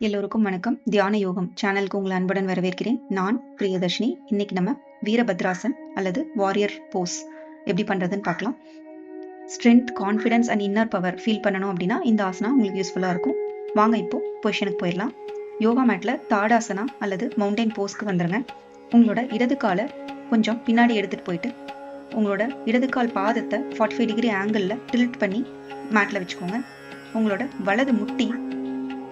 எல்லோருக்கும் வணக்கம். தியான யோகம் சேனலுக்கு உங்களை அன்புடன் வரவேற்கிறேன். நான் பிரியதர்ஷினி. இன்னைக்கு நம்ம வீரபத்ராசன் அல்லது வாரியர் போஸ் எப்படி பண்றதுன்னு பார்க்கலாம். Strength confidence and inner power feel பண்ணணும் அப்படின்னா இந்த ஆசனா உங்களுக்கு யூஸ்ஃபுல்லாக இருக்கும். வாங்க இப்போ பொசிஷனுக்கு போயிடலாம். யோகா மேட்ல தாடாசனா அல்லது மவுண்டைன் போஸ்க்கு வந்துருங்க. உங்களோட இடது காலை கொஞ்சம் பின்னாடி எடுத்துட்டு போயிட்டு உங்களோட இடது கால் பாதத்தை ஃபார்ட்டி ஃபைவ் டிகிரி ஆங்கிளில் டில்ட் பண்ணி மேட்டில் வச்சுக்கோங்க. உங்களோட வலது முட்டி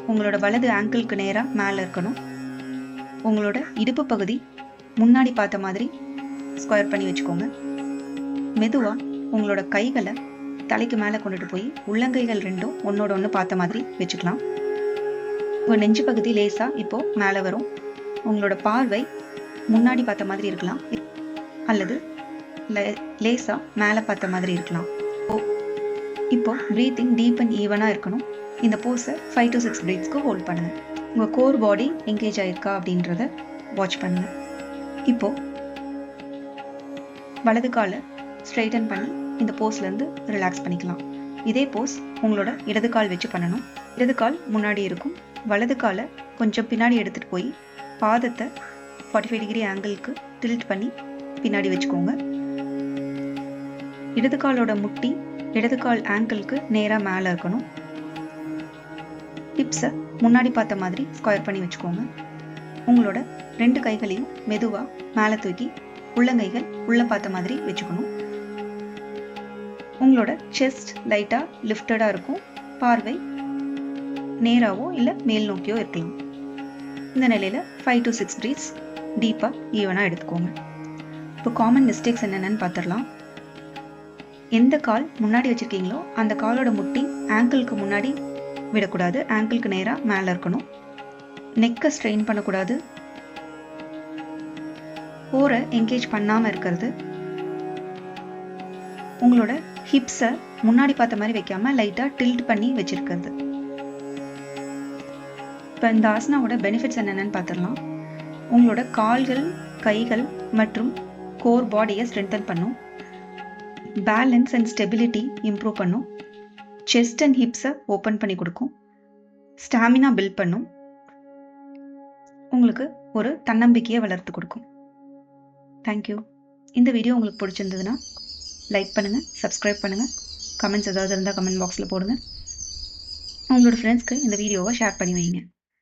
உங்களோட வலது ஆங்கிளுக்கு நேராக மேலே இருக்கணும். உங்களோட இடுப்பு பகுதி முன்னாடி பார்த்த மாதிரி ஸ்கொயர் பண்ணி வச்சுக்கோங்க. மெதுவாக உங்களோட கைகளை தலைக்கு மேலே கொண்டுட்டு போய் உள்ளங்கைகள் ரெண்டும் ஒன்னோட ஒன்று பார்த்த மாதிரி வச்சுக்கலாம். உங்கள் நெஞ்சு பகுதி லேசாக இப்போது மேலே வரும். உங்களோட பார்வை முன்னாடி பார்த்த மாதிரி இருக்கலாம். அல்லது லேசாக மேலே பார்த்த மாதிரி இருக்கலாம். ஓ இப்போ ப்ரீத்திங் டீப் அண்ட் ஈவனாக இருக்கணும். இந்த போஸை ஃபைவ் டு சிக்ஸ் ப்ரீத்ஸ்க்கு ஹோல்ட் பண்ணுங்கள் உங்கள் கோர் பாடி என்கேஜ் ஆகிருக்கா அப்படின்றத வாட்ச் பண்ணுங்கள் இப்போது வலது காலை ஸ்ட்ரைட்டன் பண்ணி இந்த போஸ்லேருந்து ரிலாக்ஸ் பண்ணிக்கலாம். இதே போஸ் உங்களோட இடது கால் வச்சு பண்ணணும். இடது கால் முன்னாடி இருக்கும். வலது காலை கொஞ்சம் பின்னாடி எடுத்துகிட்டு போய் பாதத்தை ஃபார்ட்டி ஃபைவ் டிகிரி ஆங்கிளுக்கு டில்ட் பண்ணி பின்னாடி வச்சுக்கோங்க. இடது காலோட முட்டி இடது கால் ஆங்கிளுக்கு நேராக மேலே இருக்கணும். ஹிப்ஸை முன்னாடி பார்த்த மாதிரி ஸ்கொயர் பண்ணி வச்சுக்கோங்க. உங்களோட ரெண்டு கைகளையும் மெதுவாக மேலே தூக்கி உள்ளங்கைகள் உள்ளே பார்த்த மாதிரி வச்சுக்கணும். உங்களோட செஸ்ட் லைட்டாக லிஃப்டடாக இருக்கும். பார்வை நேராகவோ இல்லை மேல் நோக்கியோ இருக்கலாம். இந்த நிலையில் ஃபைவ் டு சிக்ஸ் ப்ரீத்ஸ் டீப்பாக ஈவனாக எடுத்துக்கோங்க. இப்போ காமன் மிஸ்டேக்ஸ் என்னென்னு பார்த்துடலாம். எந்த கால் முன்னாடி வச்சுருக்கீங்களோ அந்த காலோட முட்டி ஆங்கிளுக்கு முன்னாடி விடக்கூடாது. ஆங்கிளுக்கு நேராக மேலே இருக்கணும். நெக்கை ஸ்ட்ரெயின் பண்ணக்கூடாது. ஓரை என்கேஜ் பண்ணாமல் இருக்கிறது. உங்களோட ஹிப்ஸை முன்னாடி பார்த்த மாதிரி வைக்காமல் லைட்டாக டில்ட் பண்ணி வச்சிருக்கிறது. இப்போ இந்த ஆசனாவோட பெனிஃபிட்ஸ் என்னென்னு பார்த்துடலாம். உங்களோட கால்கள் கைகள் மற்றும் கோர் பாடியை ஸ்ட்ரென்தன் பண்ணும். பேலன்ஸ் அண்ட் ஸ்டெபிலிட்டி இம்ப்ரூவ் பண்ணும். செஸ்ட் அண்ட் ஹிப்ஸை ஓப்பன் பண்ணி கொடுக்கும். ஸ்டாமினா பில்ட் பண்ணும். உங்களுக்கு ஒரு தன்னம்பிக்கையை வளர்த்து கொடுக்கும். தேங்க்யூ இந்த வீடியோ உங்களுக்கு பிடிச்சிருந்ததுன்னா லைக் பண்ணுங்கள் சப்ஸ்கிரைப் பண்ணுங்கள் கமெண்ட்ஸ் ஏதாவது இருந்தால் கமெண்ட் பாக்ஸில் போடுங்க. உங்களோட ஃப்ரெண்ட்ஸ்க்கு இந்த வீடியோவை ஷேர் பண்ணி வைங்க.